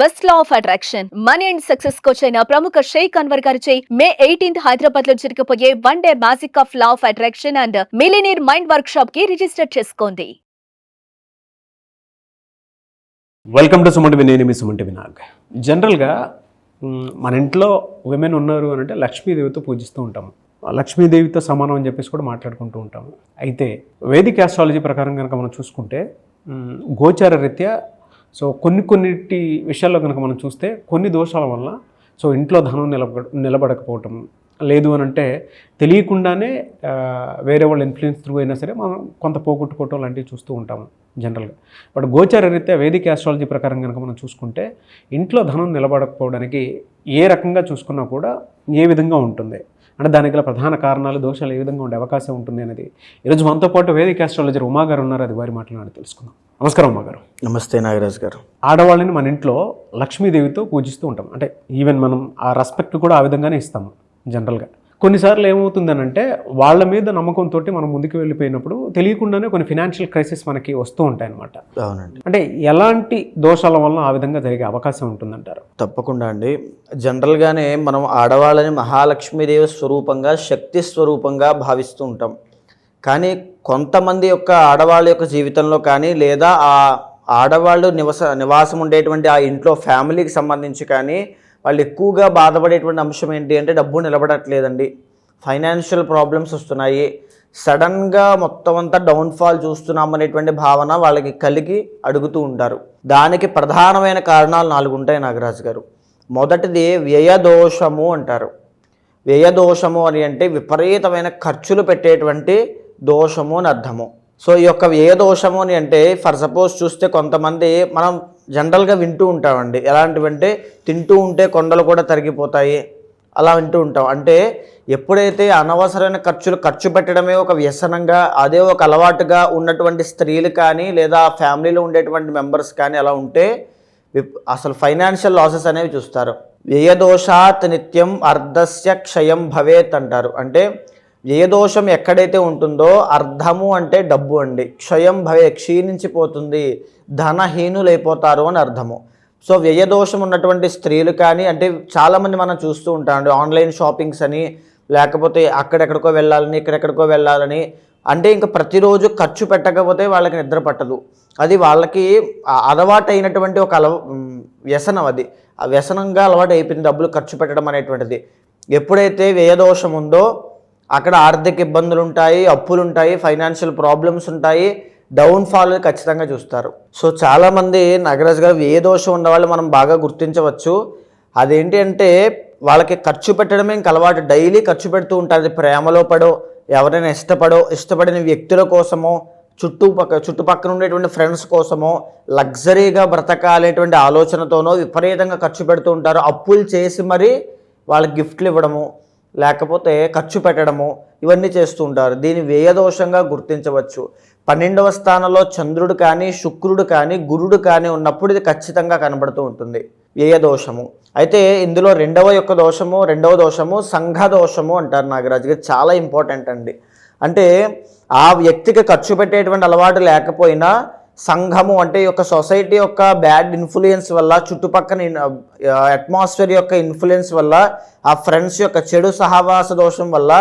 Best law of attraction. Money and success coach అయిన ప్రముఖ షేక్ అన్వర్ గారిచే మే ఎయిటీన్త్ హైదరాబాద్లో జరగబోయే one day magic of law of attraction and millionaire mind work షాప్కి register చేసుకోండి. Welcome to Sumanti నేను మీ సుమంటి వినాగ్ జనరల్గా మన ఇంట్లో విమెన్ ఉన్నారు అని అంటే లక్ష్మీదేవితో పూజిస్తూ ఉంటాము. లక్ష్మీదేవితో సమానం అని చెప్పేసి కూడా మాట్లాడుకుంటూ ఉంటాము. అయితే వేదిక ఆస్ట్రాలజీ ప్రకారం కనుక మనం చూసుకుంటే గోచార రీత్యా సో కొన్ని కొన్నిటి విషయాల్లో కనుక మనం చూస్తే కొన్ని దోషాల వల్ల సో ఇంట్లో ధనం నిలబడ నిలబడకపోవటం లేదు అని అంటే తెలియకుండానే వేరే వాళ్ళ ఇన్ఫ్లుయెన్స్ త్రూ అయినా సరే మనం కొంత పోగొట్టుకోవటం లాంటివి చూస్తూ ఉంటాము జనరల్గా బట్ గోచార రీత్యా వేదిక ఆస్ట్రాలజీ ప్రకారం కనుక మనం చూసుకుంటే ఇంట్లో ధనం నిలబడకపోవడానికి ఏ రకంగా చూసుకున్నా కూడా ఏ విధంగా ఉంటుంది? అంటే దానికి గల ప్రధాన కారణాలు దోషాలు ఏ విధంగా ఉండే అవకాశం ఉంటుంది అనేది. ఈరోజు మనతో పాటు వేదిక ఆస్ట్రాలజర్ ఉమా గారు ఉన్నారు. అది వారి మాట్లాడి తెలుసుకుందాం. నమస్కారం ఉమా గారు. నమస్తే నాగరాజ్ గారు. ఆడవాళ్ళని మన ఇంట్లో లక్ష్మీదేవితో పూజిస్తూ ఉంటాం. అంటే ఈవెన్ మనం ఆ రెస్పెక్ట్ కూడా ఆ విధంగానే ఇస్తాము జనరల్గా కొన్నిసార్లు ఏమవుతుందనంటే వాళ్ళ మీద నమ్మకంతో మనం ముందుకు వెళ్ళిపోయినప్పుడు తెలియకుండానే కొన్ని ఫినాన్షియల్ క్రైసిస్ మనకి వస్తూ ఉంటాయి అన్నమాట అవునండి. అంటే ఎలాంటి దోషాల వలన ఆ విధంగా జరిగే అవకాశం ఉంటుందంటారు? తప్పకుండా అండి. జనరల్గానే మనం ఆడవాళ్ళని మహాలక్ష్మీదేవి స్వరూపంగా శక్తి స్వరూపంగా భావిస్తూ ఉంటాం. కానీ కొంతమంది యొక్క ఆడవాళ్ళ యొక్క జీవితంలో కానీ లేదా ఆ ఆడవాళ్ళు నివస నివాసం ఉండేటువంటి ఆ ఇంట్లో ఫ్యామిలీకి సంబంధించి కానీ వాళ్ళు ఎక్కువగా బాధపడేటువంటి అంశం ఏంటి అంటే డబ్బు నిలబడట్లేదండి. ఫైనాన్షియల్ ప్రాబ్లమ్స్ వస్తున్నాయి. సడన్గా మొత్తం అంతా డౌన్ఫాల్ చూస్తున్నాం అనేటువంటి భావన వాళ్ళకి కలిగి అడుగుతూ ఉంటారు. దానికి ప్రధానమైన కారణాలు నాలుగు ఉంటాయి నాగరాజు గారు. మొదటిది వ్యయదోషము అంటారు. వ్యయదోషము అని అంటే విపరీతమైన ఖర్చులు పెట్టేటువంటి దోషము అని అర్థము. సో ఈ యొక్క వ్యయదోషము అని అంటే ఫర్ సపోజ్ చూస్తే కొంతమంది మనం జనరల్గా వింటూ ఉంటామండి. ఎలాంటివంటే తింటూ ఉంటే కొండలు కూడా తరిగిపోతాయి. అలా వింటూ ఉంటాం. అంటే ఎప్పుడైతే అనవసరమైన ఖర్చులు ఖర్చు పెట్టడమే ఒక వ్యసనంగా అదే ఒక అలవాటుగా ఉన్నటువంటి స్త్రీలు కానీ లేదా ఫ్యామిలీలో ఉండేటువంటి మెంబర్స్ కానీ అలా ఉంటే అసలు ఫైనాన్షియల్ లాసెస్ అనేవి చూస్తారు. వ్యయదోషాత్ నిత్యం అర్ధస్య క్షయం భవేత్ అంటారు. అంటే ఏ దోషం ఎక్కడైతే ఉంటుందో అర్థము అంటే డబ్బు అండి. క్షయం భయ క్షీణించిపోతుంది ధనహీనులైపోతారు అని అర్థము సో వ్యయదోషం ఉన్నటువంటి స్త్రీలు కానీ అంటే చాలామంది మనం చూస్తూ ఉంటామండి ఆన్లైన్ షాపింగ్స్ అని లేకపోతే అక్కడెక్కడికో వెళ్ళాలని ఇక్కడెక్కడికో వెళ్ళాలని. అంటే ఇంకా ప్రతిరోజు ఖర్చు పెట్టకపోతే వాళ్ళకి నిద్ర పట్టదు. అది వాళ్ళకి అలవాటైనటువంటి అలవాటు అయినటువంటి ఒక అలవ వ్యసనం అది. ఆ వ్యసనంగా అలవాటు అయిపోయింది డబ్బులు ఖర్చు పెట్టడం అనేటువంటిది. ఎప్పుడైతే వ్యయదోషం ఉందో అక్కడ ఆర్థిక ఇబ్బందులు ఉంటాయి అప్పులు ఉంటాయి ఫైనాన్షియల్ ప్రాబ్లమ్స్ ఉంటాయి డౌన్ఫాల్ ఖచ్చితంగా చూస్తారు. సో చాలామంది నగరాజ్ గారు ఏ దోషం ఉన్నవాళ్ళు మనం బాగా గుర్తించవచ్చు. అదేంటి అంటే వాళ్ళకి ఖర్చు పెట్టడమే ఇంక అలవాటు. డైలీ ఖర్చు పెడుతూ ఉంటారు. ప్రేమలో పడో ఎవరైనా ఇష్టపడో ఇష్టపడిన వ్యక్తుల కోసమో చుట్టుపక్క చుట్టుపక్కల ఉండేటువంటి ఫ్రెండ్స్ కోసమో లగ్జరీగా బ్రతకాలేటువంటి ఆలోచనతోనో విపరీతంగా ఖర్చు పెడుతూ ఉంటారు. అప్పులు చేసి మరీ వాళ్ళకి గిఫ్ట్లు ఇవ్వడము లేకపోతే ఖర్చు పెట్టడము ఇవన్నీ చేస్తూ ఉంటారు. దీని వ్యయదోషంగా గుర్తించవచ్చు. పన్నెండవ స్థానంలో చంద్రుడు కానీ శుక్రుడు కానీ గురుడు కానీ ఉన్నప్పుడు ఇది ఖచ్చితంగా కనబడుతూ ఉంటుంది. వ్యయదోషము. అయితే ఇందులో రెండవ యొక్క దోషము రెండవ దోషము సంఘ దోషము అంటారు నాగరాజు గారు. చాలా ఇంపార్టెంట్ అండి. అంటే ఆ వ్యక్తికి ఖర్చు పెట్టేటువంటి అలవాటు లేకపోయినా సంఘము అంటే ఈ యొక్క సొసైటీ యొక్క బ్యాడ్ ఇన్ఫ్లుయెన్స్ వల్ల చుట్టుపక్కల అట్మాస్ఫియర్ యొక్క ఇన్ఫ్లుయెన్స్ వల్ల ఆ ఫ్రెండ్స్ యొక్క చెడు సహవాస దోషం వల్ల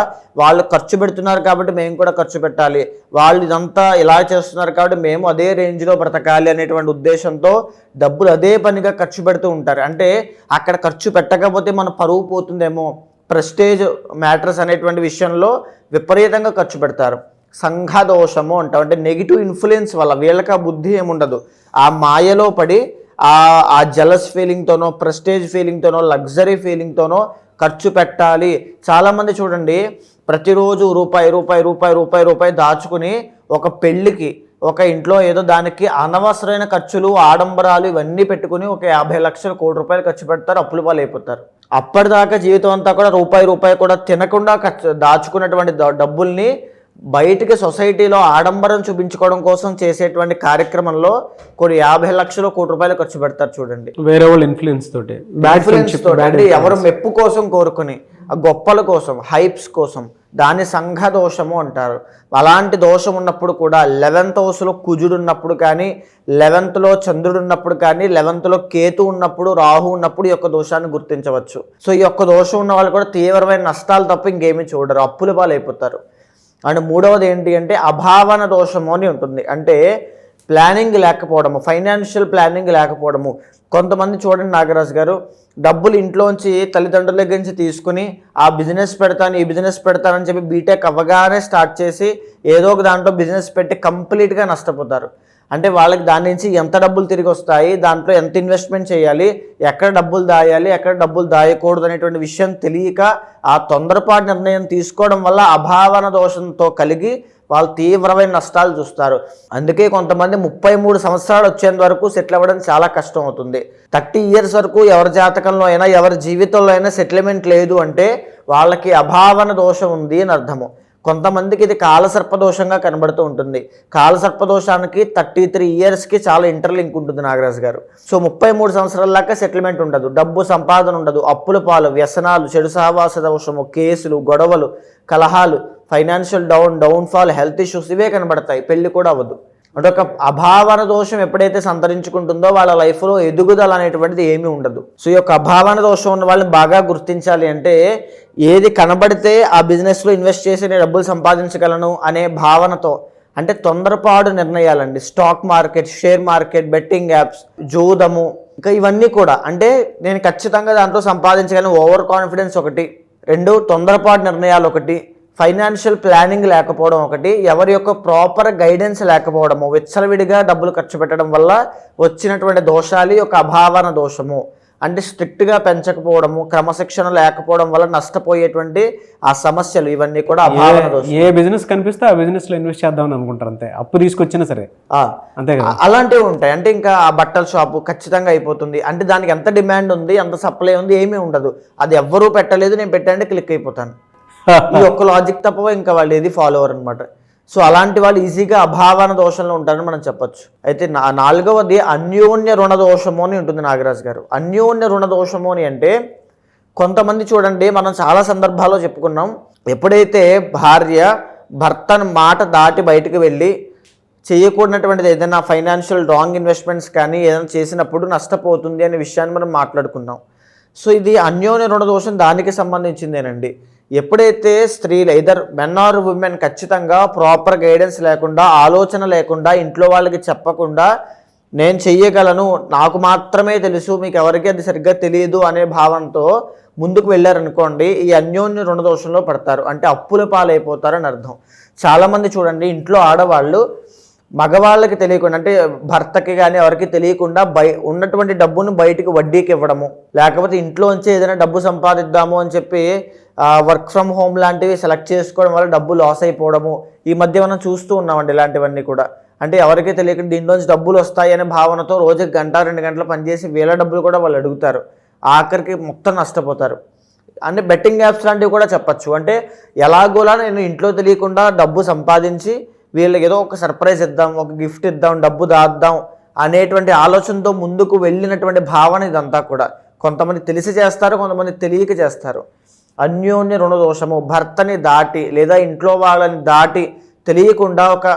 వాళ్ళు ఖర్చు పెడుతున్నారు కాబట్టి మేము కూడా ఖర్చు పెట్టాలి. వాళ్ళు ఇదంతా ఇలా చేస్తున్నారు కాబట్టి మేము అదే రేంజ్లో బ్రతకాలి అనేటువంటి ఉద్దేశంతో డబ్బులు అదే పనిగా ఖర్చు పెడుతూ ఉంటారు. అంటే అక్కడ ఖర్చు పెట్టకపోతే మన పరువు పోతుందేమో ప్రెస్టేజ్ మ్యాటర్స్ అనేటువంటి విషయంలో విపరీతంగా ఖర్చు పెడతారు. సంఘదోషము అంటాం. అంటే నెగిటివ్ ఇన్ఫ్లుయెన్స్ వల్ల వీళ్ళకి ఆ బుద్ధి ఏముండదు. ఆ మాయలో పడి ఆ ఆ జలస్ ఫీలింగ్తోనో ప్రెస్టేజ్ ఫీలింగ్తోనో లగ్జరీ ఫీలింగ్తోనో ఖర్చు పెట్టాలి. చాలామంది చూడండి ప్రతిరోజు రూపాయి రూపాయి రూపాయి రూపాయి రూపాయి దాచుకుని ఒక పెళ్ళికి ఒక ఇంట్లో ఏదో దానికి అనవసరమైన ఖర్చులు ఆడంబరాలు ఇవన్నీ పెట్టుకుని ఒక యాభై లక్షలు కోటి రూపాయలు ఖర్చు పెడతారు అప్పులు పాలు అయిపోతారు అప్పటిదాకా జీవితం అంతా కూడా రూపాయి రూపాయి కూడా తినకుండా ఖర్చు దాచుకున్నటువంటి డబ్బుల్ని బయటికి సొసైటీలో ఆడంబరం చూపించుకోవడం కోసం చేసేటువంటి కార్యక్రమంలో కొన్ని యాభై లక్షలు కోటి రూపాయలు ఖర్చు పెడతారు చూడండి. వేరే వాళ్ళ ఇన్ఫ్లుయెన్స్ తోటి. అంటే ఎవరు మెప్పు కోసం కోరుకుని ఆ గొప్పల కోసం హైప్స్ కోసం దాన్ని సంఘ దోషము అంటారు. అలాంటి దోషం ఉన్నప్పుడు కూడా లెవెన్త్ హౌస్లో కుజుడు ఉన్నప్పుడు కానీ లెవెన్త్లో చంద్రుడు ఉన్నప్పుడు కానీ లెవెన్త్లో కేతు ఉన్నప్పుడు రాహు ఉన్నప్పుడు ఈ యొక్క దోషాన్ని గుర్తించవచ్చు. సో ఈ యొక్క దోషం ఉన్న వాళ్ళు కూడా తీవ్రమైన నష్టాలు తప్ప ఇంకేమీ చూడరు. అప్పుల పాలైపోతారు. అండ్ మూడవది ఏంటి అంటే అభావన దోషము అని ఉంటుంది. అంటే ప్లానింగ్ లేకపోవడము ఫైనాన్షియల్ ప్లానింగ్ లేకపోవడము. కొంతమంది చూడండి నాగరాజు గారు డబ్బులు ఇంట్లోంచి తల్లిదండ్రుల దగ్గర నుంచి తీసుకుని ఆ బిజినెస్ పెడతాను ఈ బిజినెస్ పెడతానని చెప్పి బీటెక్ అవ్వగానే స్టార్ట్ చేసి ఏదో ఒక దాంట్లో బిజినెస్ పెట్టి కంప్లీట్గా నష్టపోతారు. అంటే వాళ్ళకి దాని నుంచి ఎంత డబ్బులు తిరిగి వస్తాయి దాంట్లో ఎంత ఇన్వెస్ట్మెంట్ చేయాలి ఎక్కడ డబ్బులు దాయాలి ఎక్కడ డబ్బులు దాయకూడదు అనేటువంటి విషయం తెలియక ఆ తొందరపాటు నిర్ణయం తీసుకోవడం వల్ల అభావన దోషంతో కలిగి వాళ్ళు తీవ్రమైన నష్టాలు చూస్తారు. అందుకే కొంతమంది ముప్పై మూడు సంవత్సరాలు వచ్చేంత వరకు సెటిల్ అవ్వడం చాలా కష్టం అవుతుంది. థర్టీ ఇయర్స్ వరకు ఎవరి జాతకంలో అయినా ఎవరి జీవితంలో అయినా సెటిల్మెంట్ లేదు అంటే వాళ్ళకి అభావన దోషం ఉంది అని అర్థము. కొంతమందికి ఇది కాలసర్పదోషంగా కనబడుతూ ఉంటుంది. కాలసర్పదోషానికి థర్టీ త్రీ ఇయర్స్కి చాలా ఇంటర్లింక్ ఉంటుంది నాగరాజు గారు. సో ముప్పై మూడు సంవత్సరాల దాకా సెటిల్మెంట్ ఉండదు. డబ్బు సంపాదన ఉండదు. అప్పుల పాలు వ్యసనాలు చెడు సహవాస దోషము కేసులు గొడవలు కలహాలు financial down downfall health issues ఇవే కనబడతాయి. పెళ్ళి కూడా అవ్వదు. అంటే ఒక అభావన దోషం ఎప్పుడైతే సంతరించుకుంటుందో వాళ్ళ లైఫ్లో ఎదుగుదల అనేటువంటిది ఏమీ ఉండదు. సో ఈ యొక్క అభావన దోషం ఉన్న వాళ్ళని బాగా గుర్తించాలి అంటే ఏది కనబడితే ఆ బిజినెస్లో ఇన్వెస్ట్ చేసి నేను డబ్బులు సంపాదించగలను అనే భావనతో అంటే తొందరపాటు నిర్ణయాలండి. Stock market share market betting apps జూదము ఇంకా ఇవన్నీ కూడా. అంటే నేను ఖచ్చితంగా దాంట్లో సంపాదించగలను ఓవర్ కాన్ఫిడెన్స్ ఒకటి. రెండు తొందరపాటు నిర్ణయాలు ఒకటి. ఫైనాన్షియల్ ప్లానింగ్ లేకపోవడం ఒకటి ఎవరి యొక్క ప్రాపర్ గైడెన్స్ లేకపోవడము విచ్చలవిడిగా డబ్బులు ఖర్చు పెట్టడం వల్ల వచ్చినటువంటి దోషాలు యొక్క అభావన దోషము. అంటే స్ట్రిక్ట్గా పెంచకపోవడము క్రమశిక్షణ లేకపోవడం వల్ల నష్టపోయేటువంటి ఆ సమస్యలు ఇవన్నీ కూడా అభావన దోషం. ఏ బిజినెస్ కనిపిస్తే ఆ బిజినెస్లో ఇన్వెస్ట్ చేద్దామని అనుకుంటారు అంతే. అప్పు తీసుకొచ్చినా సరే. అంతే అలాంటివి ఉంటాయి. అంటే ఇంకా ఆ బట్టల షాపు ఖచ్చితంగా అయిపోతుంది. అంటే దానికి ఎంత డిమాండ్ ఉంది ఎంత సప్లై ఉంది ఏమీ ఉండదు. అది ఎవ్వరూ పెట్టలేదు నేను పెట్టండి క్లిక్ అయిపోతాను. ఈ ఒక్క లాజిక్ తప్ప ఇంకా వాళ్ళు ఏది ఫాలోవర్ అనమాట సో అలాంటి వాళ్ళు ఈజీగా అభావన దోషంలో ఉంటారని మనం చెప్పొచ్చు. అయితే నా నాలుగవది అన్యోన్య రుణ దోషము అని ఉంటుంది నాగరాజు గారు. అన్యోన్య రుణ దోషము అని అంటే కొంతమంది చూడండి మనం చాలా సందర్భాల్లో చెప్పుకున్నాం ఎప్పుడైతే భార్య భర్తను మాట దాటి బయటకు వెళ్ళి చేయకూడనటువంటిది ఏదైనా ఫైనాన్షియల్ రాంగ్ ఇన్వెస్ట్మెంట్స్ కానీ ఏదైనా చేసినప్పుడు నష్టపోతుంది అనే విషయాన్ని మనం మాట్లాడుకున్నాం. సో ఇది అన్యోన్య రుణ దోషం దానికి సంబంధించిందేనండి. ఎప్పుడైతే స్త్రీలు ఇదర్ మెన్ ఆర్ ఉమెన్ ఖచ్చితంగా ప్రాపర్ గైడెన్స్ లేకుండా ఆలోచన లేకుండా ఇంట్లో వాళ్ళకి చెప్పకుండా నేను చెయ్యగలను నాకు మాత్రమే తెలుసు మీకు ఎవరికి అది సరిగ్గా తెలియదు అనే భావంతో ముందుకు వెళ్ళారనుకోండి ఈ అన్యోన్య రుణదోషంలో పడతారు. అంటే అప్పుల పాలైపోతారని అర్థం. చాలామంది చూడండి ఇంట్లో ఆడవాళ్ళు మగవాళ్ళకి తెలియకుండా అంటే భర్తకి కానీ ఎవరికి తెలియకుండా బయ ఉన్నటువంటి డబ్బును బయటికి వడ్డీకి ఇవ్వడము. లేకపోతే ఇంట్లోంచి ఏదైనా డబ్బు సంపాదిద్దాము అని చెప్పి వర్క్ ఫ్రమ్ హోమ్ లాంటివి సెలెక్ట్ చేసుకోవడం వల్ల డబ్బు లాస్ అయిపోవడము. ఈ మధ్య మనం చూస్తూ ఉన్నామండి ఇలాంటివన్నీ కూడా. అంటే ఎవరికి తెలియకుండా దీంట్లోంచి డబ్బులు వస్తాయి అనే భావనతో రోజుకి గంట రెండు గంటలు పనిచేసి వేల డబ్బులు కూడా వాళ్ళు అడుగుతారు. ఆఖరికి మొత్తం నష్టపోతారు. అంటే బెట్టింగ్ యాప్స్ లాంటివి కూడా చెప్పచ్చు. అంటే ఎలాగోలా నేను ఇంట్లో తెలియకుండా డబ్బు సంపాదించి వీళ్ళకి ఏదో ఒక సర్ప్రైజ్ ఇద్దాం ఒక గిఫ్ట్ ఇద్దాం డబ్బు దాద్దాం అనేటువంటి ఆలోచనతో ముందుకు వెళ్ళినటువంటి భావన ఇదంతా కూడా. కొంతమంది తెలిసి చేస్తారు కొంతమంది తెలియక చేస్తారు. అన్యోన్య రుణదోషము భర్తని దాటి లేదా ఇంట్లో వాళ్ళని దాటి తెలియకుండా ఒక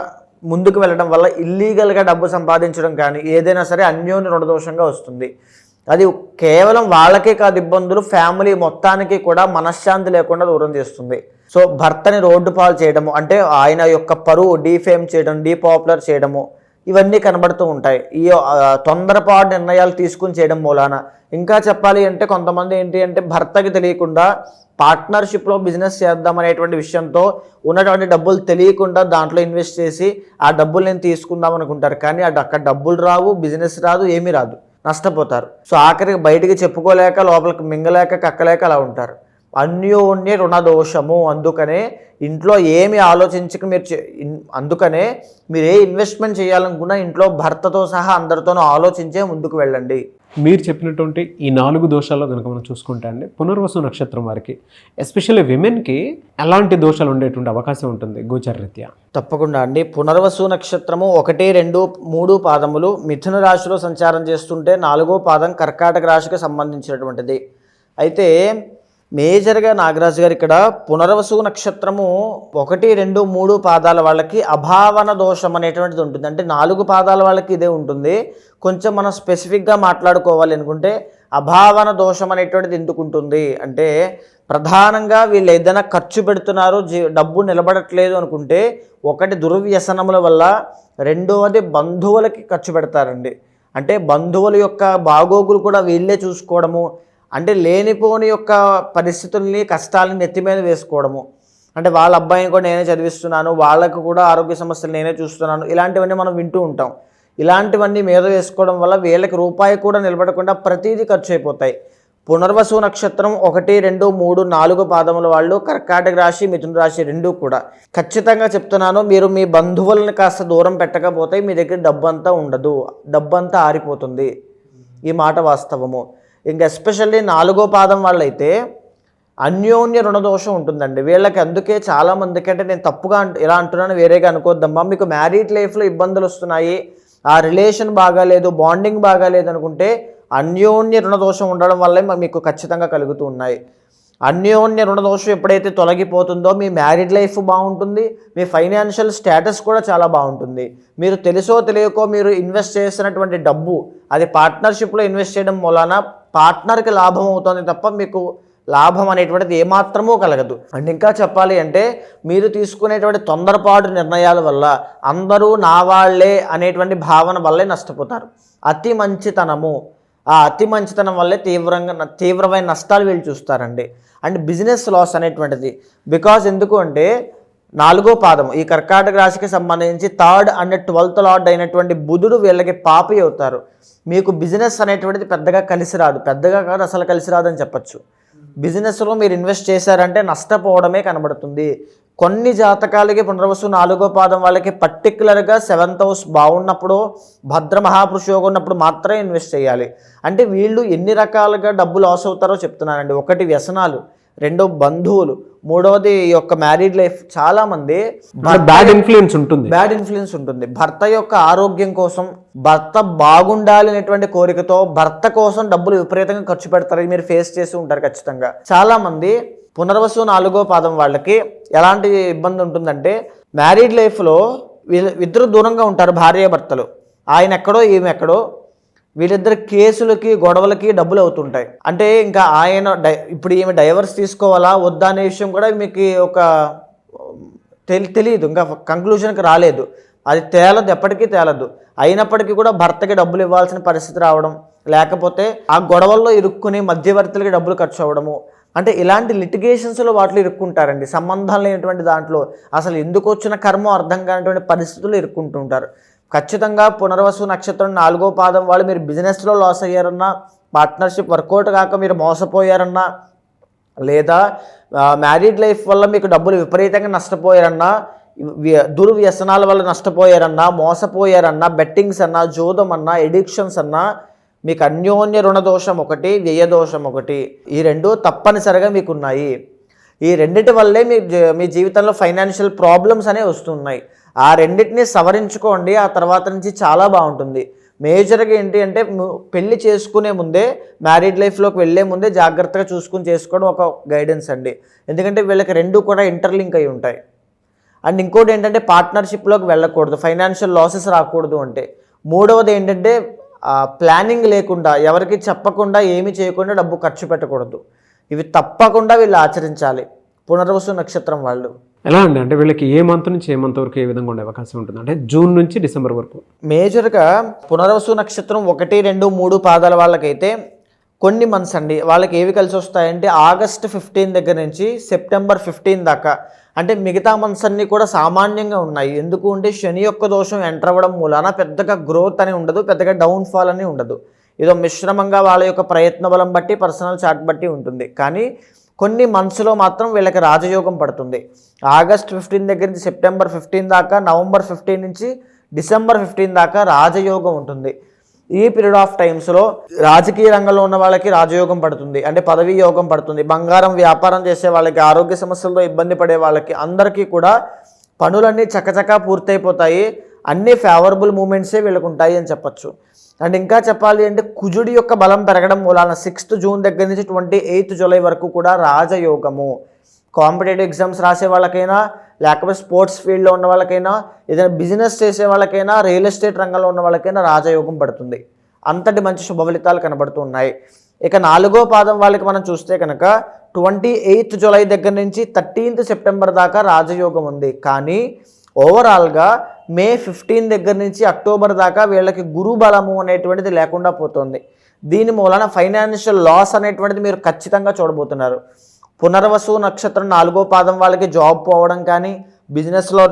ముందుకు వెళ్ళడం వల్ల ఇల్లీగల్గా డబ్బు సంపాదించడం కానీ ఏదైనా సరే అన్యోన్య రుణదోషంగా వస్తుంది. అది కేవలం వాళ్ళకే కాదు ఇబ్బందులు ఫ్యామిలీ మొత్తానికి కూడా మనశ్శాంతి లేకుండా దూరం చేస్తుంది. సో భర్తని రోడ్డు పాలు చేయడము అంటే ఆయన యొక్క పరువు డీఫేమ్ చేయడం డీపాపులర్ చేయడము ఇవన్నీ కనబడుతూ ఉంటాయి. ఈ తొందరపాటు నిర్ణయాలు తీసుకుని చేయడం మూలాన. ఇంకా చెప్పాలి అంటే కొంతమంది ఏంటి అంటే భర్తకి తెలియకుండా పార్ట్నర్షిప్లో బిజినెస్ చేద్దాం అనేటువంటి విషయంతో ఉన్నటువంటి డబ్బులు తెలియకుండా దాంట్లో ఇన్వెస్ట్ చేసి ఆ డబ్బులు నేను తీసుకుందాం అనుకుంటారు. కానీ అటు అక్కడ డబ్బులు రావు బిజినెస్ రాదు ఏమీ రాదు. నష్టపోతారు. సో ఆఖరికి బయటికి చెప్పుకోలేక లోపలికి మింగలేక కక్కలేక అలా ఉంటారు. అన్యోన్య రుణ దోషము అందుకనే ఇంట్లో ఏమి ఆలోచించక మీరు అందుకనే మీరు ఏ ఇన్వెస్ట్మెంట్ చేయాలనుకున్నా ఇంట్లో భర్తతో సహా అందరితోనూ ఆలోచించే ముందుకు వెళ్ళండి. మీరు చెప్పినటువంటి ఈ నాలుగు దోషాల్లో కనుక మనం చూసుకుంటే అండి పునర్వసు నక్షత్రం వారికి ఎస్పెషల్లీ విమెన్కి ఎలాంటి దోషాలు ఉండేటువంటి అవకాశం ఉంటుంది గోచరరీత్యా? తప్పకుండా అండి. పునర్వసు నక్షత్రము ఒకటి రెండు మూడు పాదములు మిథున రాశిలో సంచారం చేస్తుంటే నాలుగో పాదం కర్కాటక రాశికి సంబంధించినటువంటిది. అయితే మేజర్గా నాగరాజు గారు ఇక్కడ పునర్వసు నక్షత్రము ఒకటి రెండు మూడు పాదాల వాళ్ళకి అభావన దోషం అనేటువంటిది ఉంటుంది. అంటే నాలుగు పాదాల వాళ్ళకి ఇదే ఉంటుంది. కొంచెం మనం స్పెసిఫిక్గా మాట్లాడుకోవాలి అనుకుంటే అభావన దోషం అనేటువంటిది ఎందుకు ఉంటుంది? అంటే ప్రధానంగా వీళ్ళు ఏదైనా ఖర్చు పెడుతున్నారు జీ డబ్బు నిలబడట్లేదు అనుకుంటే ఒకటి దుర్వ్యసనముల వల్ల రెండవది బంధువులకి ఖర్చు పెడతారండి. అంటే బంధువుల యొక్క బాగోగులు కూడా వీళ్ళే చూసుకోవడము అంటే లేనిపోని యొక్క పరిస్థితుల్ని కష్టాలని నెత్తి మీద వేసుకోవడము. అంటే వాళ్ళ అబ్బాయిని కూడా నేనే చదివిస్తున్నాను వాళ్ళకు కూడా ఆరోగ్య సమస్యలు నేనే చూస్తున్నాను ఇలాంటివన్నీ మనం వింటూ ఉంటాం. ఇలాంటివన్నీ మీద వేసుకోవడం వల్ల వీళ్ళకి రూపాయి కూడా నిలబడకుండా ప్రతీదీ ఖర్చు అయిపోతాయి పునర్వసు నక్షత్రం ఒకటి రెండు మూడు నాలుగు పాదముల వాళ్ళు కర్కాటక రాశి మిథున రాశి రెండు కూడా. ఖచ్చితంగా చెప్తున్నాను మీరు మీ బంధువులను కాస్త దూరం పెట్టకపోతే మీ దగ్గర డబ్బంతా ఉండదు. డబ్బంతా ఆరిపోతుంది. ఈ మాట వాస్తవము. ఇంకా ఎస్పెషల్లీ నాలుగో పాదం వాళ్ళైతే అన్యోన్య రుణదోషం ఉంటుందండి. వీళ్ళకి అందుకే చాలామందికి అంటే నేను తప్పుగా అంటు ఇలా అంటున్నాను వేరేగా అనుకోద్దమ్మా మీకు మ్యారీడ్ లైఫ్లో ఇబ్బందులు వస్తున్నాయి. ఆ రిలేషన్ బాగాలేదు బాండింగ్ బాగాలేదు అనుకుంటే అన్యోన్య రుణదోషం ఉండడం వల్లే మీకు ఖచ్చితంగా కలుగుతూ ఉన్నాయి. అన్యోన్య రుణదోషం ఎప్పుడైతే తొలగిపోతుందో మీ మ్యారీడ్ లైఫ్ బాగుంటుంది మీ ఫైనాన్షియల్ స్టేటస్ కూడా చాలా బాగుంటుంది. మీరు తెలుసో తెలియకో మీరు ఇన్వెస్ట్ చేసినటువంటి డబ్బు అది పార్ట్నర్షిప్లో ఇన్వెస్ట్ చేయడం మూలాన పార్ట్నర్కి లాభం అవుతుంది తప్ప మీకు లాభం అనేటువంటిది ఏమాత్రమూ కలగదు. అండ్ ఇంకా చెప్పాలి అంటే మీరు తీసుకునేటువంటి తొందరపాటు నిర్ణయాల వల్ల అందరూ నా వాళ్ళే అనేటువంటి భావన వల్లే నష్టపోతారు. అతి మంచితనము ఆ అతి మంచితనం వల్లే తీవ్రంగా తీవ్రమైన నష్టాలు వీళ్ళు చూస్తారండి. అండ్ బిజినెస్ లాస్ అనేటువంటిది. బికాజ్ ఎందుకు అంటే నాలుగో పాదం ఈ కర్కాటక రాశికి సంబంధించి థర్డ్ అండ్ ట్వెల్త్ లార్డ్ అయినటువంటి బుధుడు వీళ్ళకి పాపి అవుతారు. మీకు బిజినెస్ అనేటువంటిది పెద్దగా కలిసి రాదు. పెద్దగా కాదు అసలు కలిసి రాదని చెప్పచ్చు. బిజినెస్లో మీరు ఇన్వెస్ట్ చేశారంటే నష్టపోవడమే కనబడుతుంది. కొన్ని జాతకాలకి పునర్వసు నాలుగో పాదం వాళ్ళకి పర్టికులర్గా సెవెంత్ హౌస్ బాగున్నప్పుడు భద్ర మహాపురుషయోగం ఉన్నప్పుడు మాత్రమే ఇన్వెస్ట్ చేయాలి. అంటే వీళ్ళు ఎన్ని రకాలుగా డబ్బు లాస్ అవుతారో చెప్తున్నానండి. ఒకటి వ్యసనాలు రెండో బంధువులు మూడవది ఈ యొక్క మ్యారీడ్ లైఫ్. చాలామంది బ్యాడ్ ఇన్ఫ్లుయెన్స్ ఉంటుంది. బ్యాడ్ ఇన్ఫ్లుయెన్స్ ఉంటుంది. భర్త యొక్క ఆరోగ్యం కోసం భర్త బాగుండాలి అనేటువంటి కోరికతో భర్త కోసం డబ్బులు విపరీతంగా ఖర్చు పెడతారు మీరు ఫేస్ చేసి ఉంటారు ఖచ్చితంగా. చాలా మంది పునర్వసు నాలుగో పాదం వాళ్ళకి ఎలాంటి ఇబ్బంది ఉంటుందంటే మ్యారీడ్ లైఫ్లో ఇద్దరు దూరంగా ఉంటారు భార్య భర్తలు. ఆయన ఎక్కడో ఈమె ఎక్కడో వీళ్ళిద్దరు కేసులకి గొడవలకి డబ్బులు అవుతుంటాయి. అంటే ఇంకా ఆయన డై ఇప్పుడు ఈమె డైవర్స్ తీసుకోవాలా వద్దా అనే విషయం కూడా మీకు ఒక తెలి తెలియదు ఇంకా కంక్లూషన్కి రాలేదు. అది తేలదు ఎప్పటికీ తేలదు. అయినప్పటికీ కూడా భర్తకి డబ్బులు ఇవ్వాల్సిన పరిస్థితి రావడం లేకపోతే ఆ గొడవల్లో ఇరుక్కుని మధ్యవర్తులకి డబ్బులు ఖర్చు అవ్వడము అంటే ఇలాంటి లిటిగేషన్స్లో వాటిలో ఇరుక్కుంటారండి. సంబంధం లేనటువంటి దాంట్లో అసలు ఎందుకు వచ్చిన కర్మ అర్థం కానటువంటి పరిస్థితులు ఇరుక్కుంటుంటారు. ఖచ్చితంగా పునర్వసు నక్షత్రం నాలుగో పాదం వాళ్ళు మీరు బిజినెస్లో లాస్ అయ్యారన్నా పార్ట్నర్షిప్ వర్కౌట్ కాక మీరు మోసపోయారన్నా లేదా మ్యారీడ్ లైఫ్ వల్ల మీకు డబ్బులు విపరీతంగా నష్టపోయారన్నా వ్య- దుర్వ్యసనాల వల్ల నష్టపోయారన్నా మోసపోయారన్నా బెట్టింగ్స్ అన్నా జోదం అన్నా ఎడిక్షన్స్ అన్నా మీకు అన్యోన్య రుణదోషం ఒకటి వ్యయదోషం ఒకటి. ఈ రెండు తప్పనిసరిగా మీకు ఉన్నాయి ఈ రెండిటి వల్లే మీ మీ జీవితంలో ఫైనాన్షియల్ ప్రాబ్లమ్స్ అనేవి వస్తున్నాయి. ఆ రెండింటిని సవరించుకోండి. ఆ తర్వాత నుంచి చాలా బాగుంటుంది. మేజర్గా ఏంటి అంటే పెళ్ళి పెళ్ళి చేసుకునే ముందే మ్యారీడ్ లైఫ్లోకి వెళ్ళే ముందే జాగ్రత్తగా చూసుకుని చేసుకోవడం ఒక గైడెన్స్ అండి. ఎందుకంటే వీళ్ళకి రెండు కూడా ఇంటర్లింక్ అయి ఉంటాయి. అండ్ ఇంకోటి ఏంటంటే పార్ట్నర్షిప్లోకి వెళ్ళకూడదు. ఫైనాన్షియల్ లాసెస్ రాకూడదు అంటే. మూడవది ఏంటంటే ప్లానింగ్ లేకుండా ఎవరికి చెప్పకుండా ఏమీ చేయకుండా డబ్బు ఖర్చు పెట్టకూడదు. ఇవి తప్పకుండా వీళ్ళు ఆచరించాలి. పునర్వసు నక్షత్రం వాళ్ళు. ఎలా అండి? అంటే వీళ్ళకి ఏ మంత్ నుంచి ఏ మంత్ వరకు ఏ విధంగా ఉండే అవకాశం ఉంటుంది? అంటే జూన్ నుంచి డిసెంబర్ వరకు. మేజర్గా పునర్వసు నక్షత్రం ఒకటి రెండు మూడు పాదాల వాళ్ళకైతే కొన్ని మంత్స్ అండి. వాళ్ళకి ఏవి కలిసి వస్తాయంటే ఆగస్ట్ ఫిఫ్టీన్ దగ్గర నుంచి సెప్టెంబర్ ఫిఫ్టీన్ దాకా. అంటే మిగతా మంత్స్ అన్నీ కూడా సామాన్యంగా ఉన్నాయి. ఎందుకు అంటే శని యొక్క దోషం ఎంటర్ అవ్వడం మూలాన పెద్దగా గ్రోత్ అని ఉండదు పెద్దగా డౌన్ఫాల్ అని ఉండదు. ఏదో మిశ్రమంగా వాళ్ళ యొక్క ప్రయత్న బలం బట్టి పర్సనల్ చార్ట్ బట్టి ఉంటుంది. కానీ కొన్ని మంత్స్లో మాత్రం వీళ్ళకి రాజయోగం పడుతుంది. ఆగస్ట్ ఫిఫ్టీన్ దగ్గర నుంచి సెప్టెంబర్ ఫిఫ్టీన్ దాకా నవంబర్ ఫిఫ్టీన్ నుంచి డిసెంబర్ ఫిఫ్టీన్ దాకా రాజయోగం ఉంటుంది. ఈ పీరియడ్ ఆఫ్ టైమ్స్లో రాజకీయ రంగంలో ఉన్న వాళ్ళకి రాజయోగం పడుతుంది. అంటే పదవీ యోగం పడుతుంది. బంగారం వ్యాపారం చేసే వాళ్ళకి ఆరోగ్య సమస్యలతో ఇబ్బంది పడే వాళ్ళకి అందరికీ కూడా పనులన్నీ చకచకా పూర్తయిపోతాయి. అన్ని ఫేవరబుల్ మూమెంట్సే వీళ్ళకు ఉంటాయి అని చెప్పచ్చు. అండ్ ఇంకా చెప్పాలి అంటే కుజుడి యొక్క బలం పెరగడం మూలాన సిక్స్త్ జూన్ దగ్గర నుంచి ట్వంటీ ఎయిత్ జూలై వరకు కూడా రాజయోగము. కాంపిటేటివ్ ఎగ్జామ్స్ రాసే వాళ్ళకైనా లేకపోతే స్పోర్ట్స్ ఫీల్డ్లో ఉన్న వాళ్ళకైనా ఏదైనా బిజినెస్ చేసే వాళ్ళకైనా రియల్ ఎస్టేట్ రంగంలో ఉన్న వాళ్ళకైనా రాజయోగం పడుతుంది. అంతటి మంచి శుభ ఫలితాలు కనబడుతూ ఉన్నాయి. ఇక నాలుగో పాదం వాళ్ళకి మనం చూస్తే కనుక ట్వంటీ ఎయిత్ జూలై దగ్గర నుంచి థర్టీన్త్ సెప్టెంబర్ దాకా రాజయోగం ఉంది. కానీ ఓవరాల్గా మే ఫిఫ్టీన్ దగ్గర నుంచి అక్టోబర్ దాకా వీళ్ళకి గురు బలము అనేటువంటిది లేకుండా పోతుంది. దీని మూలన ఫైనాన్షియల్ లాస్ అనేటువంటిది మీరు ఖచ్చితంగా చూడబోతున్నారు. పునర్వసు నక్షత్రం నాలుగో పాదం వాళ్ళకి జాబ్ పోవడం కానీ బిజినెస్లో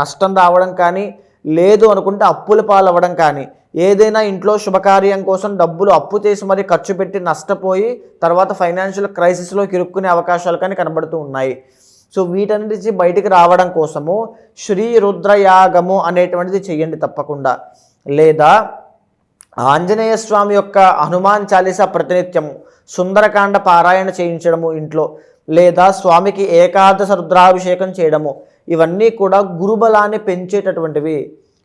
నష్టం రావడం కానీ లేదు అనుకుంటే అప్పుల పాలవ్వడం కానీ ఏదైనా ఇంట్లో శుభకార్యం కోసం డబ్బులు అప్పు చేసి మరీ ఖర్చు పెట్టి నష్టపోయి తర్వాత ఫైనాన్షియల్ క్రైసిస్లో ఇరుక్కునే అవకాశాలు కానీ కనబడుతూ ఉన్నాయి. సో వీటన్నిటి బయటికి రావడం కోసము శ్రీ రుద్రయాగము అనేటువంటిది చెయ్యండి తప్పకుండా. లేదా ఆంజనేయ స్వామి యొక్క హనుమాన్ చాలీసా ప్రతినిత్యము సుందరకాండ పారాయణ చేయించడము ఇంట్లో. లేదా స్వామికి ఏకాదశ రుద్రాభిషేకం చేయడము ఇవన్నీ కూడా గురుబలాన్ని పెంచేటటువంటివి.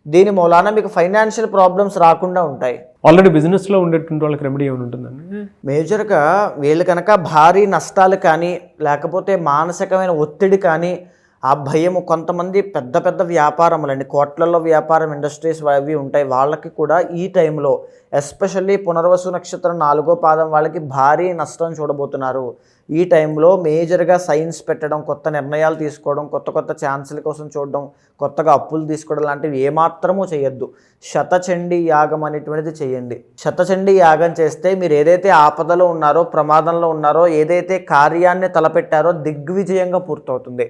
దీని మూలాన మీకు ఫైనాన్షియల్ ప్రాబ్లమ్స్ రాకుండా ఉంటాయి. ఆల్రెడీ బిజినెస్లో ఉండేటువంటి వాళ్ళకి రెమెడీ ఏమైనా ఉంటుందండి? మేజర్గా వీళ్ళు కనుక భారీ నష్టాలు కానీ లేకపోతే మానసికమైన ఒత్తిడి కానీ ఆ భయము కొంతమంది పెద్ద పెద్ద వ్యాపారములండి. కోట్లలో వ్యాపారం ఇండస్ట్రీస్ అవి ఉంటాయి. వాళ్ళకి కూడా ఈ టైంలో ఎస్పెషల్లీ పునర్వసు నక్షత్రం నాలుగో పాదం వాళ్ళకి భారీ నష్టం చూడబోతున్నారు. ఈ టైంలో మేజర్గా సైన్స్ పెట్టడం కొత్త నిర్ణయాలు తీసుకోవడం కొత్త కొత్త ఛాన్సుల కోసం చూడడం కొత్తగా అప్పులు తీసుకోవడం లాంటివి ఏమాత్రమూ చేయొద్దు. శతచండీ యాగం అనేటువంటిది చేయండి. శతచండీ యాగం చేస్తే మీరు ఏదైతే ఆపదలో ఉన్నారో ప్రమాదంలో ఉన్నారో ఏదైతే కార్యాన్ని తలపెట్టారో దిగ్విజయంగా పూర్తవుతుంది.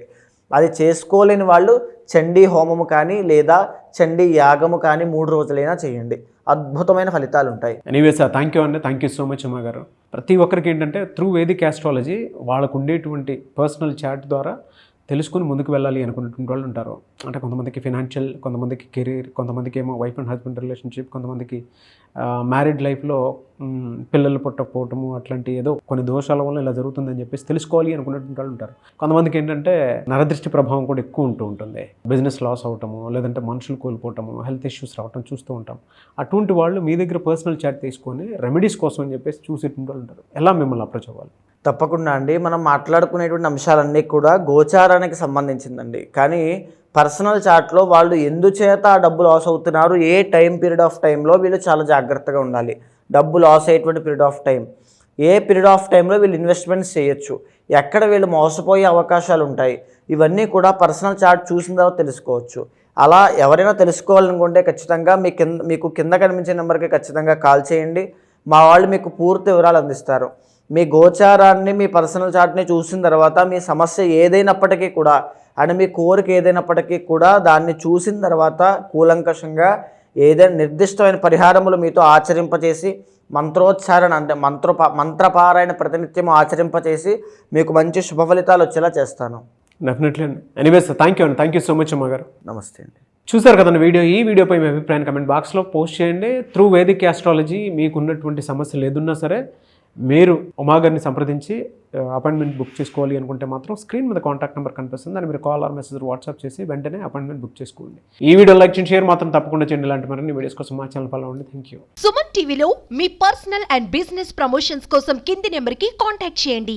అది చేసుకోలేని వాళ్ళు చండీ హోమము కానీ లేదా చండీ యాగము కానీ మూడు రోజులైనా చేయండి. అద్భుతమైన ఫలితాలు ఉంటాయి. ఎనీవేస్ థ్యాంక్ యూ అండి. థ్యాంక్ యూ సో మచ్ అమ్మ గారు ప్రతి ఒక్కరికి ఏంటంటే త్రూ వేదిక్ ఆస్ట్రాలజీ వాళ్ళకు ఉండేటువంటి పర్సనల్ చాట్ ద్వారా తెలుసుకుని ముందుకు వెళ్ళాలి అనుకున్నటువంటి వాళ్ళు ఉంటారు. అంటే కొంతమందికి ఫినాన్షియల్ కొంతమందికి కెరీర్ కొంతమందికి ఏమో వైఫ్ అండ్ హస్బెండ్ రిలేషన్షిప్ కొంతమందికి మ్యారీడ్ లైఫ్లో పిల్లలు పుట్టకపోవటము అట్లాంటి ఏదో కొన్ని దోషాల వల్ల ఇలా జరుగుతుందని చెప్పేసి తెలుసుకోవాలి అనుకున్నటువంటి వాళ్ళు ఉంటారు. కొంతమందికి ఏంటంటే నరదృష్టి ప్రభావం కూడా ఎక్కువ ఉంటూ ఉంటుంది. బిజినెస్ లాస్ అవటము లేదంటే మనుషులు కోల్పోవటము హెల్త్ ఇష్యూస్ రావటం చూస్తూ ఉంటాం. అటువంటి వాళ్ళు మీ దగ్గర పర్సనల్ చాట్ తీసుకొని రెమెడీస్ కోసం అని చెప్పేసి చూసేటువంటి వాళ్ళు ఉంటారు. ఎలా మిమ్మల్ని అప్రోచ్ అవ్వాలి? తప్పకుండా అండి. మనం మాట్లాడుకునేటువంటి అంశాలన్నీ కూడా గోచారానికి సంబంధించిందండి. కానీ పర్సనల్ చాట్లో వాళ్ళు ఎందుచేత ఆ డబ్బు లాస్ అవుతున్నారు ఏ టైం పీరియడ్ ఆఫ్ టైంలో వీళ్ళు చాలా జాగ్రత్తగా ఉండాలి. డబ్బు లాస్ అయ్యేటువంటి పీరియడ్ ఆఫ్ టైం. ఏ పీరియడ్ ఆఫ్ టైంలో వీళ్ళు ఇన్వెస్ట్మెంట్స్ చేయొచ్చు. ఎక్కడ వీళ్ళు మోసపోయే అవకాశాలు ఉంటాయి. ఇవన్నీ కూడా పర్సనల్ చార్ట్ చూసిన తర్వాత తెలుసుకోవచ్చు. అలా ఎవరైనా తెలుసుకోవాలనుకుంటే ఖచ్చితంగా మీ కింద మీకు కింద కనిపించే నెంబర్కి ఖచ్చితంగా కాల్ చేయండి. మా వాళ్ళు మీకు పూర్తి వివరాలు అందిస్తారు. మీ గోచారాన్ని మీ పర్సనల్ చార్ట్ని చూసిన తర్వాత మీ సమస్య ఏదైనప్పటికీ కూడా అండ్ మీ కోరిక ఏదైనప్పటికీ కూడా దాన్ని చూసిన తర్వాత కూలంకషంగా ఏదైనా నిర్దిష్టమైన పరిహారములు మీతో ఆచరింపచేసి మంత్రోచ్చారణ అంటే మంత్ర మంత్రపారాయణ ప్రతినిత్యం ఆచరింపచేసి మీకు మంచి శుభ ఫలితాలు వచ్చేలా చేస్తాను. డెఫినెట్లీ అండి. ఎనీవేస్ థ్యాంక్ యూ అండి. థ్యాంక్ యూ సో మచ్ అమ్మ గారు నమస్తే అండి. చూసారు కదండి వీడియో? ఈ వీడియోపై మీ అభిప్రాయాన్ని కమెంట్ బాక్స్లో పోస్ట్ చేయండి. త్రూ వేదిక్ ఆస్ట్రాలజీ మీకు ఉన్నటువంటి సమస్యలు ఏదున్నా సరే మీరు ఉమాగర్ని సంప్రదించి అపాయింట్మెంట్ బుక్ చేసుకోవాలి అనుకుంటే మాత్రం స్క్రీన్ మీద కాంటాక్ట్ నెంబర్ కనిపిస్తుంది. దాన్ని మీరు కాల్ ఆర్ మెసేజ్ వాట్సాప్ చేసి వెంటనే అపాయింట్మెంట్ బుక్ చేసుకోండి. ఈ వీడియో లైక్ షేర్ మాత్రం తప్పకుండా చేయండి. ఇలాంటి మరిన్ని వీడియోస్ కోసం మా ఛానల్ ఫాలో అవ్వండి. థ్యాంక్ యూ సుమన్ టీవీలో మీ పర్సనల్ అండ్ బిజినెస్ ప్రమోషన్స్ కోసం కింది నెంబర్కి కాంటాక్ట్ చేయండి.